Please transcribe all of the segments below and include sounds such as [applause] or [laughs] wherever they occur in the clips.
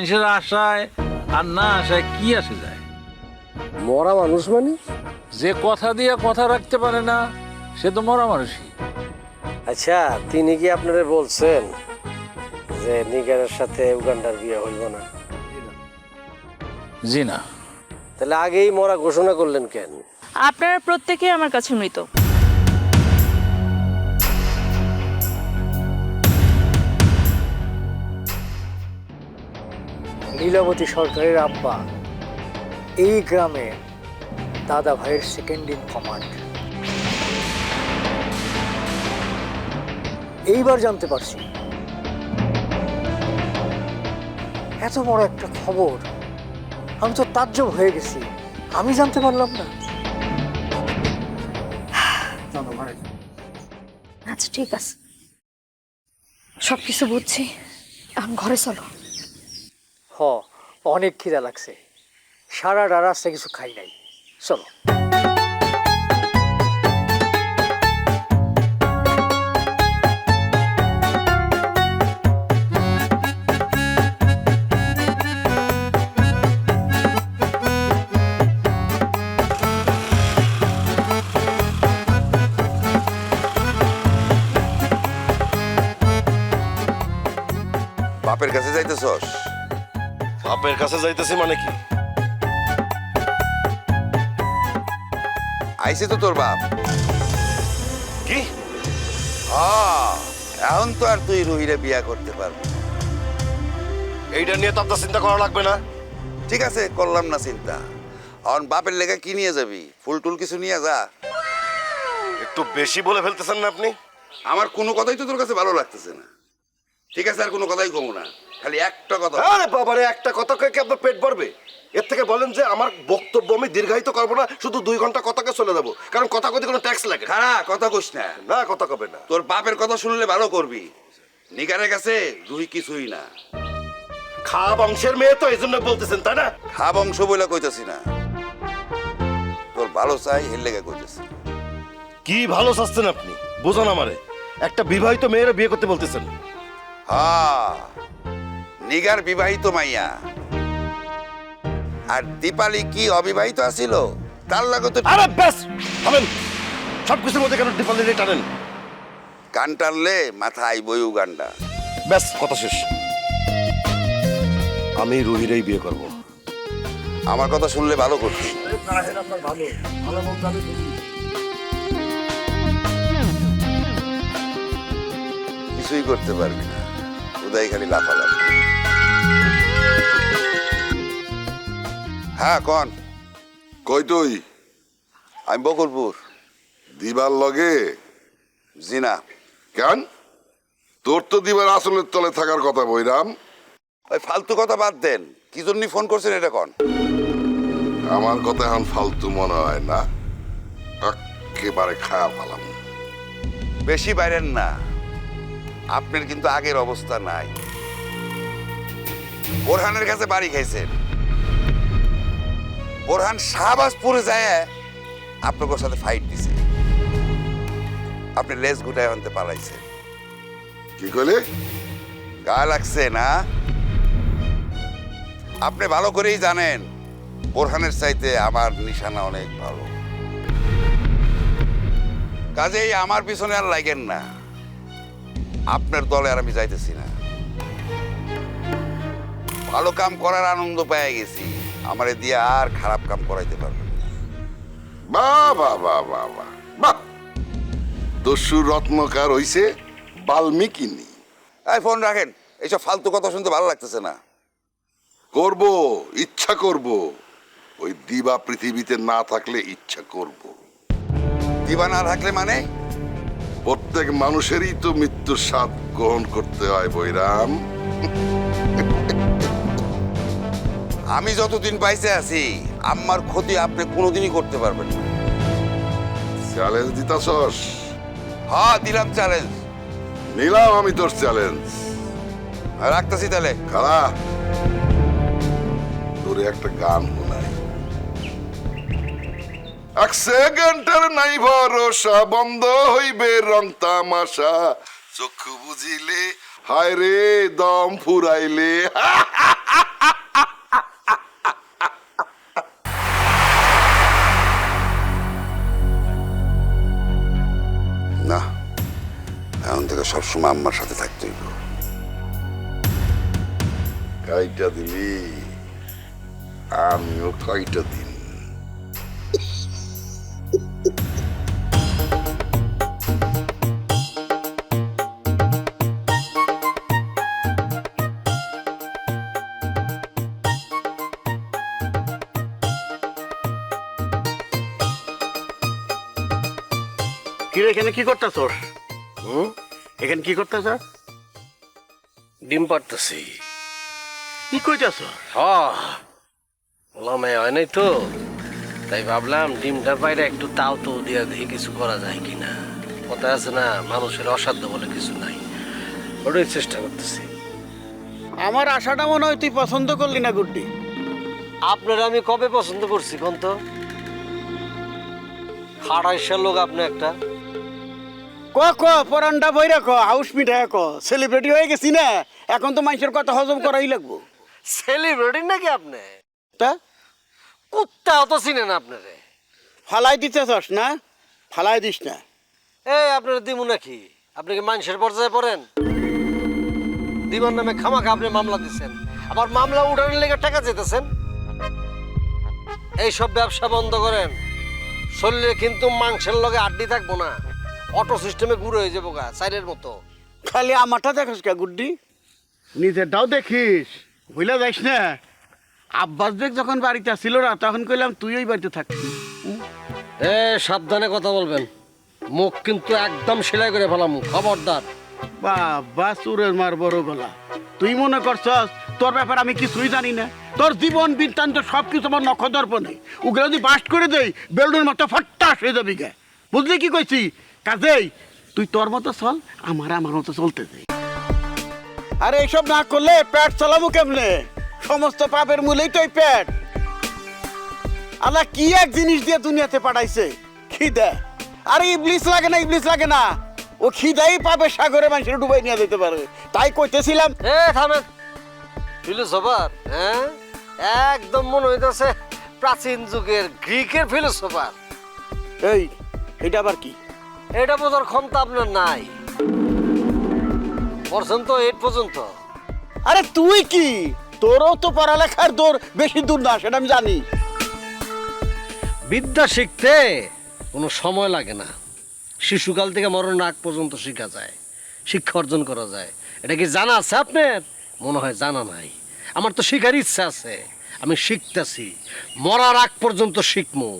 মানুষের আশায় আর না আশায় কি আসে যায়? মরা মানুষ মানে? যে কথা দিয়ে কথা রাখতে পারে না সে তো মরা মানুষই। আচ্ছা তিনি কি আপনারা বলছেন যে নিগারের সাথে উগান্ডার বিয়ে হইব না? জি না। তাহলে আগেই মরা ঘোষণা করলেন কেন? আপনারা প্রত্যেকেই আমার কাছে মৃত। লীলাবতী সরকারের আব্বা। এই গ্রামে দাদা ভাইয়ের সেকেন্ড ইন কমান্ড এইবার জানতে পারছি। এত বড় একটা খবর। আমি তো তাজ্জব হয়ে গেছি। আমি জানতে পারলাম না। দাদা ভাই। আচ্ছা ঠিক আছে। সব কিছু বুঝছি। এখন ঘরে চলো। অনেক খিদা লাগছে। সারা রাস্তা কিছু খাই নাই। চলো। বাপের কাছে যাইতেছস? বাপের কাছে যাইতেছি মানে কি? আইছে তো তোর বাপ। কি? এখন তো আর তুই রুহিরে বিয়া করতে পারবি এইটা নিয়ে তো আপনার চিন্তা করা লাগবে না। ঠিক আছে করলাম না চিন্তা। এখন বাপের লেগে কি নিয়ে যাবি? ফুল টুল কিছু নিয়ে যা। একটু বেশি বলে ফেলতেছেন না আপনি? আমার কোনো কথাই তো তোর কাছে ভালো লাগতেছে না। ঠিক আছে আর কোনো কথাই কমো না। খালি একটা কথা আরে বাবারে একটা কথা কয়ে কি আপনার পেট ভরবে? এর থেকে বলেন যে আমার বক্তব্য আমি দীর্ঘায়িত করব না শুধু দুই ঘণ্টা কথাকে চলে যাব। কারণ কথা কথি কোনো ট্যাক্স লাগে। খারা কথা কইস না। না কথা কবে না। তোর বাপের কথা শুনলে ভালো করবি। নিগারের কাছে রুহি কিছুই না। খা বংশের মেয়ে তো এই জন্য বলতেছেন তাই না? খা বংশ বলে কইতাছি না। তোর ভালো চাই এর লেগে কইতেছি। কি ভালো চাচ্ছেন আপনি? বুঝান আমারে। একটা বিবাহিত মেয়েরা বিয়ে করতে বলতেছেন। হ্যাঁ নিগার বিবাহিত মাইয়া। আর দীপালি কি অবিবাহিত আছিল? তার লাগে তো আরে ব্যাস! হবেন সব কিছুর মধ্যে কেন ডিফাল্ট টানেন কান টানলে মাথা আইবই উগান্ডা। ব্যাস কথা শেষ। আমি রুহিরেই বিয়ে করব। আমার কথা শুনলে ভালো করতি। কিছুই করতে পারবি না। উদয় খালি লাফালাফি। হ্যাঁ কন। কই তুই? আমি বকুলপুর। দিবার লগে? জিনা। কেন? তোর তো দিবার আসলের তলে থাকার কথা বইরাম। ওই ফালতু কথা বাদ দেন। কি জন্য ফোন করছেন এটা কন? আমার কথা এখন ফালতু মনে হয় না। একেবারে খায়া ফালাম। বেশি বাইরেন না। আপনার কিন্তু আগের অবস্থা নাই। বোরহানের কাছে বাড়ি খাইছেন। বোরহান শাহবাজপুরে যায় আপনার সাথে ফাইট দিছে। আপনি লেজ গুটায় আনতে পালাইছেন কি কইলে? গা লাগছে না? আপনি ভালো করেই জানেন বোরহানের চাইতে আমার নিশানা অনেক ভালো। কাজেই আমার পিছনে আর লাগেন না। আপনার দলে আর আমি যাইতেছি না। ভালো কাম করার আনন্দ পেয়ে গেছি। আমারে দিয়ে আর খারাপ কাম করাইতে পারবেন না। বা বা বা বা বা বাহ দস্যু রত্নকার হইছে বাল্মীকিনি। এই ফোন রাখেন এইসব ফালতু কথা শুনতে ভালো লাগতেছে না। করব ইচ্ছা করব। ওই দিবা পৃথিবীতে না থাকলে ইচ্ছা করব। দিবা না থাকলে মানে? প্রত্যেক মানুষেরই তো মৃত্যুর স্বাদ গ্রহণ করতে হয় বৈরাম। আমি যতদিন পাইছে আছি আমার ক্ষতি আপনি কোনোদিনই করতে পারবেন না। চ্যালেঞ্জ দিতাছস? হ্যাঁ দিলাম চ্যালেঞ্জ নিলাম আমি তোর চ্যালেঞ্জ রাখতেছি তাহলে। খালা তোরে একটা গান শোনাই। এক সেকেন্ডের নাই ভরসা বন্ধ হইবে রং তামাশা। চক্ষু বুঝিলে হায় রে দম ফুরাইলে। [laughs] সবসময় আম্মার সাথে থাকতে হইব কয়টা দিলি? আমিও কয়টা দিন কিরে এখানে কি করতেছ? এখানে কি করতেছ? ডিম পারতেছি কি কইতেছ? ওলামে হয় নাই তো। তাই ভাবলাম ডিমটার বাইরে একটু তাও তো দিয়ে দেখি কিছু করা যায় কিনা। কথা আছে না মানুষের অসাধ্য বলে কিছু নাই। ওটাই চেষ্টা করতেছি। আমার আশাটা মনে হয় তুই পছন্দ করলি না গুড্ডি। আপনারা আমি কবে পছন্দ করছি কোন তো? খাড়াইশার লোক আপনি একটা। ক ক পরান্ডা বইরা ক হাউস মিঠাই ক। সেলিব্রিটি হয়ে গেছি না এখন তো মানুষের কথা হজম করাই লাগবো। সেলিব্রিটি নাকি আপনি? তা? কুত্তাও তো চিনেন আপনারে। ফালাই দিতেছস না? ফালাই দিস না। এই আপনারা দিমু নাকি? আপনি কি মানুষের পর্যায়ে পড়েন? দিবার নামে খামাখা আপনি মামলা দিচ্ছেন আবার মামলা উঠানোর লেগে টাকা যেতেছেন? এই সব ব্যবসা বন্ধ করেন। শরীরে কিন্তু মাংসের লগে আড্ডি থাকব না। অটো সিস্টেমে ঘুরে হয়ে যাব গা সাইডের মতো। খালি আমারটা দেখিস কে গুড্ডি? নিজেরটাও দেখিস। বুঝলে যাইস না। আব্বাস বেগ যখন বাড়িতে আসছিল না তখন কইলাম তুই ওই বাড়িতে থাকবি এ সাবধানে কথা বলবেন। মুখ কিন্তু একদম সেলাই করে ফেলাম খবরদার। বাবা সুরের মার বড় গলা। তুই মনে করছস তোর ব্যাপার আমি কিছুই জানি না। তোর জীবন বৃত্তান্ত সব কিছু আমার নখদর্পণে ওগুলো যদি বাস্ট করে দেই বেলুনের মতো ফট্টাস হয়ে যাবি গে। বুঝলি কি কইছি? কাজেই তুই তোর মতো চল আমার আমার মতো চলতে দে। আরে এইসব না করলে পেট চালাবো কেমনে? সমস্ত পাপের মূলেই তো এই পেট। আল্লাহ কি এক জিনিস দিয়ে দুনিয়াতে পাঠাইছে? খিদে। আরে ইবলিস লাগে না ইবলিস লাগে না। ও খিদাই পাবে সাগরে মানুষের ডুবাই নিয়ে যেতে পারে। তাই কইতেছিলাম এ থামেন। ফিলোসোফার হ্যাঁ? একদম মনে হইতেছে প্রাচীন যুগের গ্রিকের ফিলোসোফার এই এটা আবার কি? এটা বোঝার ক্ষমতা আপনার নাই। পড়ছেন তো এইট পর্যন্ত। আরে তুই কি? তোরও তো পড়ালেখার তোর বেশি দূর না সেটা আমি জানি। বিদ্যা শিখতে কোনো সময় লাগে না। শিশুকাল থেকে মরণ আগ পর্যন্ত শেখা যায় শিক্ষা অর্জন করা যায়। এটা কি জানা আছে আপনার? মনে হয় জানা নাই। আমার তো শেখার ইচ্ছা আছে। আমি শিখতেছি। মরার আগ পর্যন্ত শিখমু।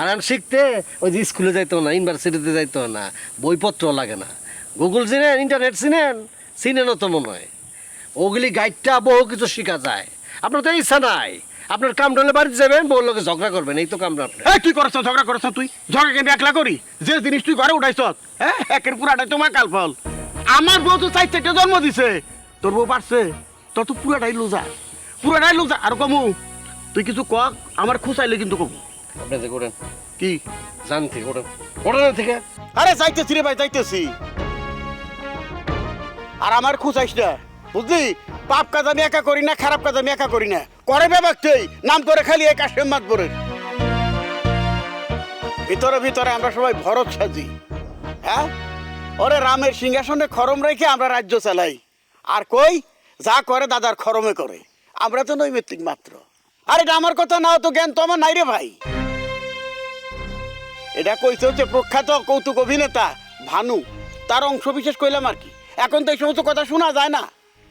আর আমি শিখতে ওই যে স্কুলে যাইতো না, ইউনিভার্সিটিতে যাইতো না, বইপত্র লাগে না। গুগল চিনেন, ইন্টারনেট চিনেন চিনেনও তো মনে হয়। ওগুলি গাইডটা বহু কিছু শেখা যায়। আপনার তো ইচ্ছা নাই। আপনার কাম ডলে বাড়িতে যাবেন বউ লোকে ঝগড়া করবেন, এই তো কামটা আপনার। তুই করছ? ঝগড়া করছ তুই? ঝগড়া কেন একলা করি? যে জিনিস তুই ঘরে উঠাইছ হ্যাঁ একের পুরাটাই তোমার কাল ফল। আমার বউ তো চারটে জন্ম দিছে। তোর বউ পারছে? তোর তো পুরাটাই লুজা। পুরাটাই লুজা। আর কমু তুই কিছু কক আমার খুশাইলে কিন্তু কমু আপনাদের করেন। কি? জান থেকে ওঠেন ওঠেন থেকে। আরে যাইতেছি রে ভাই যাইতেছি। আর আমার খুঁচাইস না বুঝলি? পাপ কাজ আমি একা করি না খারাপ কাজ আমি একা করি না। করে ব্যাপারটাই নাম করে খালি এক আসে মাত পরে ভিতরে ভিতরে আমরা সবাই ভরত সাজি। হ্যাঁ? ওরে রামের সিংহাসনে খরম রেখে আমরা রাজ্য চালাই। আর কই? যা করে দাদার খরমে করে। আমরা তো নৈমিত্তিক মাত্র। আর এটা আমার কথা নাও তো জ্ঞান তো আমার নাই রে ভাই। এটা কইছে হচ্ছে প্রখ্যাত কৌতুক অভিনেতা ভানু। তার অংশ বিশেষ কইলাম আর কি। এখন তো এই সমস্ত কথা শোনা যায় না।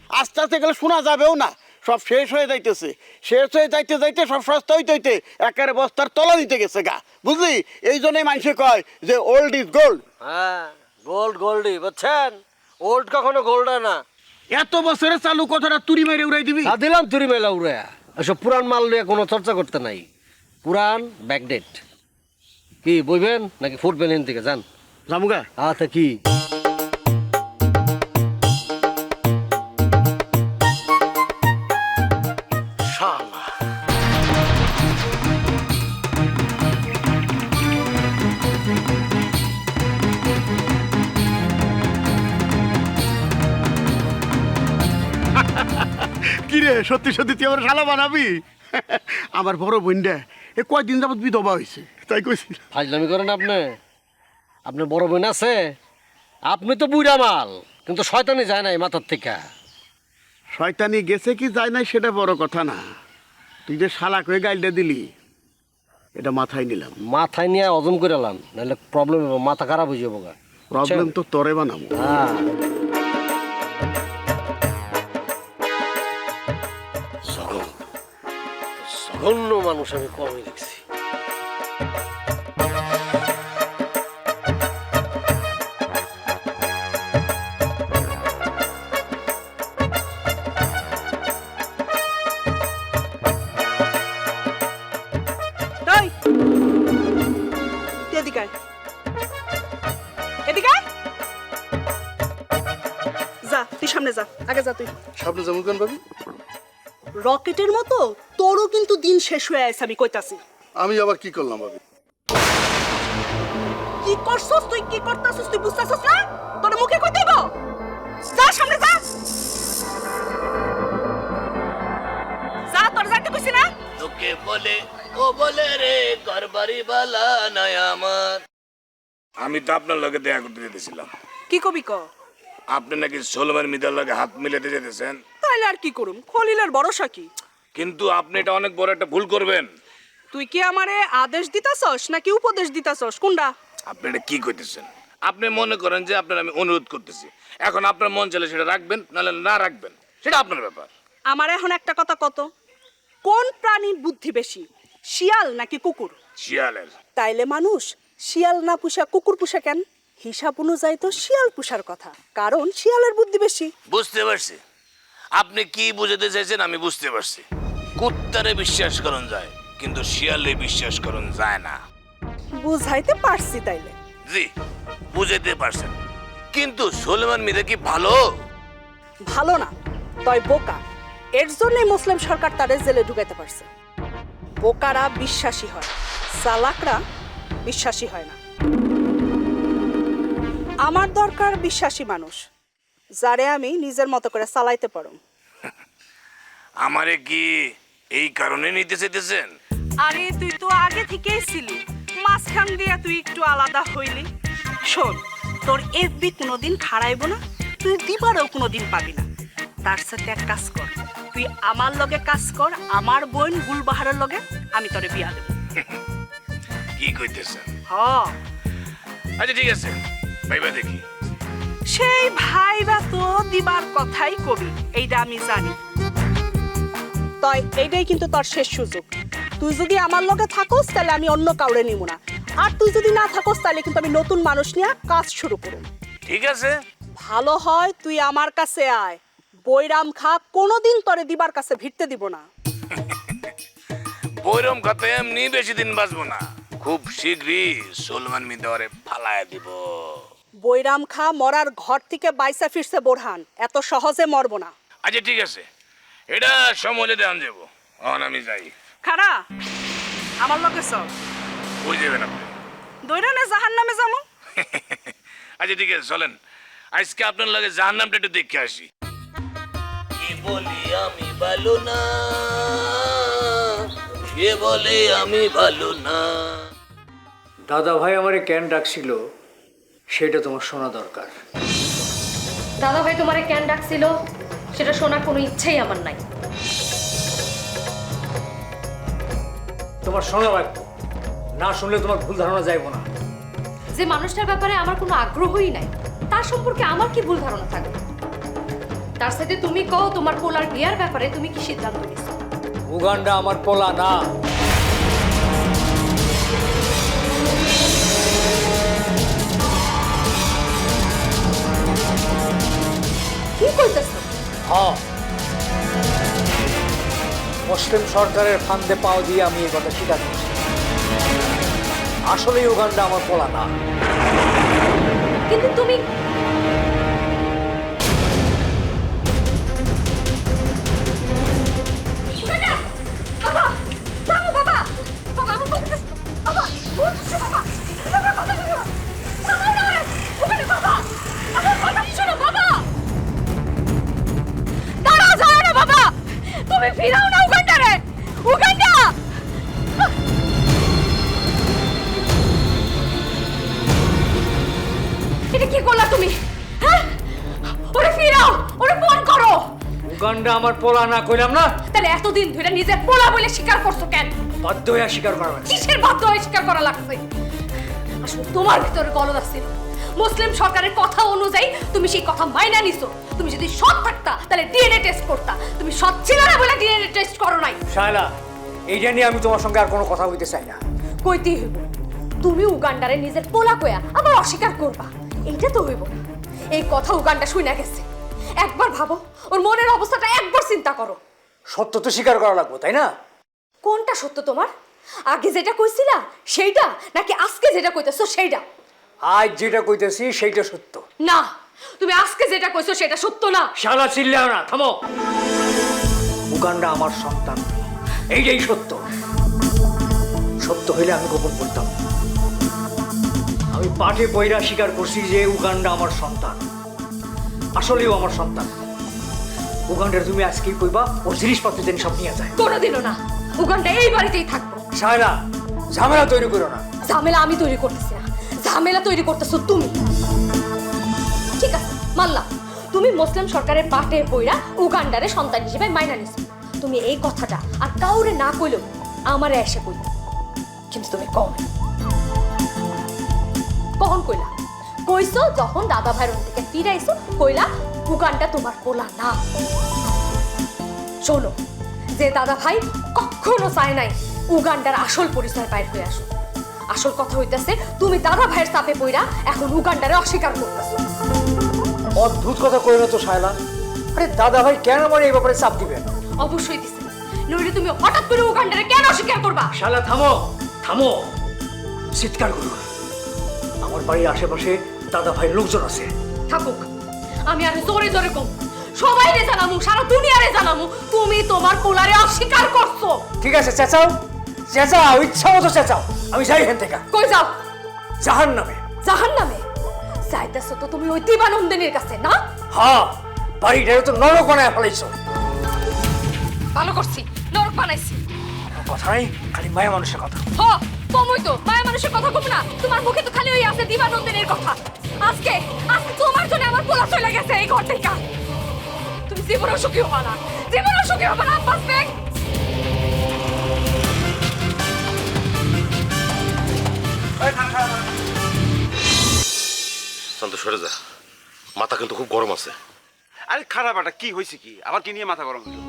আস্তে আস্তে গেলে শোনা যাবেও না। সব শেষ হয়ে যাইতেছে। শেষ হয়ে যাইতে যাইতে সব সস্তা হইতে হইতে একেবারে বস্তার তলা দিতে গেছে গা। বুঝলি? এই জন্যই মানুষে কয় যে ওল্ড ইজ গোল্ড হ্যাঁ গোল্ড গোল্ডই বুঝছেন? ওল্ড কখনো গোল্ড হয় না। এত বছরে চালু কথাটা তুরি মেরে উড়াই দিবি? দিলাম তুরি মেলা উড়ে এসব পুরান মাল নিয়ে কোনো চর্চা করতে নাই। পুরান ব্যাকডেট কি বইবেন নাকি ফুটবেন এন থেকে? যান। জামুগা আচ্ছা কি? কিরে সত্যি সত্যি তুই আমার শালা বানাবি? আমার বড় বোনটা এ কয়দিন যাবত বিধবা হয়েছে তাই কইছি। ফাজলামি করেন আপনি। আপনার বড় বোন আছে আপনি তো বুড়া মাল কিন্তু শয়তানি যায় নাই মাথার থেকে। শয়তানি গেছে কি যায় নাই সেটা বড় কথা না। তুই যে শালাক হয়ে গাইলটা দিলি এটা মাথায় নিলাম। মাথায় নিয়ে হজম করে এলাম নাহলে প্রবলেম মাথা খারাপ হয়ে যাব। প্রবলেম তো তোরে বানাবো। হ্যাঁ। জঘন্য মানুষ আমি কমই দেখছি। এই তুই এদিকে আয়। এদিকে আয়। যা তুই সামনে যা। আগে যা তুই। সামনে যেমন কেন ভাবি? রকেটের মতো? তোরও কিন্তু দিন শেষ হয়ে আছে আমি কইতাছি। আমি আবার কি করলাম ভাবি? কি করছস তুই? কি করতাছস তুই? বুঝতাছস না? তোর মুখে কই দেব? যা সামনে যা! যা তোর যাইতে কইছি না? তোকে বলে ও বলে রে ঘর বাড়ি বালা নয় আমার। আমি তো আপনার লগে দেখা করতে যেতেছিলাম। কি কবি ক? আপনি নাকি সোলমান মিদার লগে হাত মিলাতে যেতেছেন? তাইলে আর কি করুম? খলিলের ভরসা কি? কিন্তু আপনি এটা অনেক বড় একটা ভুল করবেন। তুই কি আমারে আদেশ দিতাছস নাকি উপদেশ দিতাছস? কোনটা? আপনি এটা কি করতেছেন আপনি মনে করেন যে আপনার আমি অনুরোধ করতেছি। এখন আপনার মন চলে সেটা রাখবেন নাহলে না রাখবেন। সেটা আপনার ব্যাপার। আমার এখন একটা কথা কত? কোন প্রাণীর বুদ্ধি বেশি শিয়াল নাকি কুকুর? শিয়ালের। তাইলে মানুষ শিয়াল না পুষা কুকুর পুষা কেন? হিসাব অনুযায়ী তো শিয়াল পুষার কথা কারণ শিয়ালের বুদ্ধি বেশি। বুঝতে পারছি। আপনি কি বুঝাতে চাইছেন আমি বুঝতে পারছি। কুত্তারে বিশ্বাস করুন যায় কিন্তু শিয়ালে বিশ্বাস করুন যায় না। বুঝাইতে পারছি তাইলে। জি বুঝাইতে পারছেন। কিন্তু সোলেমান মিদা কি ভালো? ভালো না তয় বোকা। এর জন্যই মুসলিম সরকার তাদের জেলে ঢুকাইতে পারছে। বোকারা বিশ্বাসী হয় চালাকরা বিশ্বাসী হয় না। আমার দরকার বিশ্বাসী মানুষ। যারে আমি নিজের মতো করে চালাইতে পারো [laughs] আমারে কি এই কারণে নিতে চাইতেছেন? আরে তুই তো আগে থেকেই ছিলি। মাঝখান দিয়া তুই একটু আলাদা হইলি। শোন তোর এফবি কোনোদিন খাড়াইব না তুই দিবারও কোনোদিন পাবি না। তার সাথে এক কাজ কর তুই আমার লগে কাজ কর আমার বোন গুলবাহারের লগে আমি তোরে বিয়া দেব। [laughs] কি কইতেছেন? হ। আচ্ছা ঠিক আছে। ভাইবা দেখি। সেই ভাই বা তো দিবার কথাই কবি এইটা আমি জানি। তয় এইটাই কিন্তু তোর শেষ সুযোগ। তুই যদি আমার লগে থাকোস তাহলে আমি অন্য কাউরে নিব না। আর তুই যদি না থাকোস তাহলে কিন্তু আমি নতুন মানুষ নিয়ে কাজ শুরু করব। ঠিক আছে। ভালো হয় তুই আমার কাছে আয়। বৈরাম খা কোনোদিন তরে দিবার কাছে ভিড়তে দিব না। বৈরম কথা এমনি বেশি দিন বাঁচবো না। খুব শীঘ্রই সোলমান মিদারে ফালায় দিব। বৈরাম খা মরার ঘর থেকে বাইসা ফিরছে বোরহান। এত সহজে মরবো না। আচ্ছা ঠিক আছে। এটা সমলে দেন যাব। অন আমি যাই। খারা আমার লগে সব বুঝ যাবেন আপনি? দৈরানে জাহান নামে যাব। [laughs] আচ্ছা ঠিক আছে চলেন। আজকে আপনার লাগে জাহার নামটা একটু দেখে আসি। কি বলি আমি ভালো না? কে বলে আমি ভালো না। দাদা ভাই আমারে কেন ডাকছিল? সেটা তোমার শোনা দরকার। দাদা ভাই তোমারে কেন ডাকছিল সেটা শোনার কোনো ইচ্ছেই আমার নাই। তোমার শোনা লাগবে না শুনলে তোমার ভুল ধারণা যাইব না। যে মানুষটার ব্যাপারে আমার কোনো আগ্রহই নাই তার সম্পর্কে আমার কি ভুল ধারণা থাকবে? তার সাথে তুমি কও তোমার পোলার বিয়ার ব্যাপারে তুমি কি সিদ্ধান্ত নিছো? উগান্ডা আমার পোলা না। হ্যাঁ। মুসলিম সরকারের ফান্দে পাও দিয়ে আমি এই কথা স্বীকার করছি। আসলে উগান্ডা আমার পোলা না। কিন্তু তুমি উগান্ডা আমার পোলা না কইলাম না? তাহলে এতদিন ধরে নিজের পোলা বলে স্বীকার করছ কেন? বাধ্য হয়ে স্বীকার করা লাগছে। কিসের বাধ্য হয়ে স্বীকার করা লাগছে? আসলে তোমার ভিতরে গলদ আছে। মুসলিম সরকারের কথা অনুযায়ী তুমি সেই কথা মাইনা নিছো। তুমি যদি সৎ থাকতা তাহলে ডিএনএ টেস্ট করতা। তুমি সৎ ছিল না বলে ডিএনএ টেস্ট করো নাই। শায়লা এইটা নিয়ে আমি তোমার সঙ্গে আর কোনো কথা হইতে চাই না। কইতেই হইব তুমি উগান্ডারে নিজের পোলা কয়া আবার অস্বীকার করবা। এইটা তো হইব। না এই কথা উগান্ডা শুনে গেছে। একবার ভাবো ওর মনের অবস্থাটা একবার চিন্তা করো। সত্য তো স্বীকার করা লাগবো তাই না? কোনটা সত্য তোমার? আগে যেটা কইছিলা সেইটা? নাকি আজকে যেটা কইতেছো সেইটা? আজ যেটা কইতেছি সেইটা সত্য। না তুমি আজকে যেটা কইছো সেটা সত্য না। শালা চিল্লাও না থামো। উগান্ডা আমার সন্তান এইটাই সত্য। সত্য হইলে আমি গোপন করতাম। আমি পাঠে বইরা স্বীকার করছি যে উগান্ডা আমার সন্তান। আসলেও আমার সন্তান। উগান্ডার তুমি আজকেই কইবা ওর জিনিসপত্র যেন সব নিয়ে যায়। কোনোদিনও না। উগান্ডা এই বাড়িতেই থাকব। শায়লা ঝামেলা তৈরি করো না। ঝামেলা আমি তৈরি করতেছি না। ঝামেলা তৈরি করতেছো তুমি। ঠিক আছে মানলাম। তুমি মুসলিম সরকারের পাটে বইরা উগান্ডারে সন্তান হিসেবে মাইনা নিছো। তুমি এই কথাটা আর কাউরে না কইলেও আমারে এসে কইল কিন্তু তুমি কম। কখন কইলা? কইছো যখন দাদা ভাইয়ের থেকে ফিরাইছো কইলা উগান্ডা তোমার পোলা না। চলো যে দাদা ভাই কখনো চায় নাই উগান্ডার আসল পরিচয় বাইর হয়ে আসো আসল কথা হইতেছে তুমি দাদা ভাইয়ের চাপে পইরা এখন উগান্ডারে অস্বীকার করতেছো। অদ্ভুত কথা কই না তো শায়লা। আরে দাদা ভাই কেন আমার এই ব্যাপারে চাপ দিবেন অবশ্যই দিছে। নইলে তুমি হঠাৎ করে উগান্ডারে কেন অস্বীকার করবা? শালা থামো থামো। চিৎকার করো আমার বাড়ির আশেপাশে দাদা ভাই লোকজন আছে। থাকুক। আমি আর জোরে জোরে কম। সবাই রে জানামু সারা দুনিয়ারে জানামু তুমি তোমার পোলারে অস্বীকার করছ। ঠিক আছে চেঁচাও। চেঁচাও ইচ্ছা মতো চেঁচাও। আমি যাই এখান থেকে। কই যাও? জাহান নামে জাহান নামে যাইতেছো তো তুমি ওই দিবানন্দিনীর কাছে না? হ্যাঁ বাড়িটারে তো নরক বানায় ফেলাইছো। ভালো করছি নরক বানাইছি। কথা নাই খালি মায়া মানুষের কথা। হ কমই তো মায়া মানুষের কথা কম না। তোমার মুখে তো খালি ওই আছে দিবানন্দিনীর কথা। আজকে আজকে জন্য আমার পোলা চলে গেছে এই ঘর থেকে। তুমি জীবনও সুখী হবা না। জীবনও সুখী হবা না আব্বাস বেগ। শান্ত সরে যা। মাথা কিন্তু খুব গরম আছে। আরে খারাপ একটা কি হয়েছে কি? আবার কি নিয়ে মাথা গরম হলো?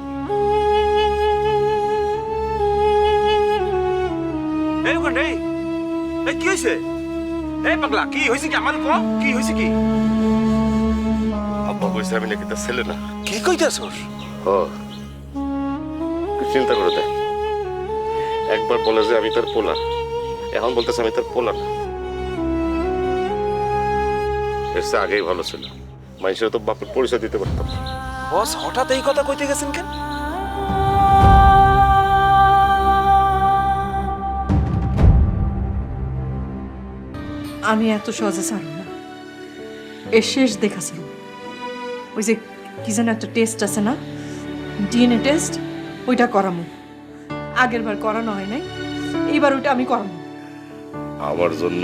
এই ওখানে এই। কি হয়েছে? এই পাগলা কি হয়েছে কি? আমার কো কি হয়েছে কি? কইছে আমি নাকি তার ছেলে না। কি কইতাছস ও চিন্তা করে দেখ একবার বলে যে আমি তার পোলা। এখন বলতেছে আমি তার পোলা না। এর চেয়ে আগেই ভালো ছিল। মানুষের তো বাপের পরিচয় দিতে পারতাম। বস হঠাৎ এই কথা কইতে গেছেন কেন? আমি এত সহজে ছাড়ব না। এর শেষ দেখাছিল ওই যে কি যেন একটা টেস্ট আছে না? ডিএনএ টেস্ট ওইটা করামো। আগের বার করানো হয় নাই এইবার ওইটা আমি করামো। আমার জন্য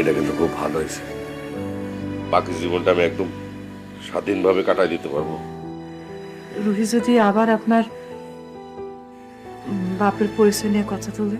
এটা কিন্তু খুব ভালো হয়েছে। বাকি জীবনটা আমি একদম স্বাধীনভাবে কাটাই দিতে পারব। রুহি যদি আবার আপনার বাপের পরিচয় নিয়ে কথা তোলে।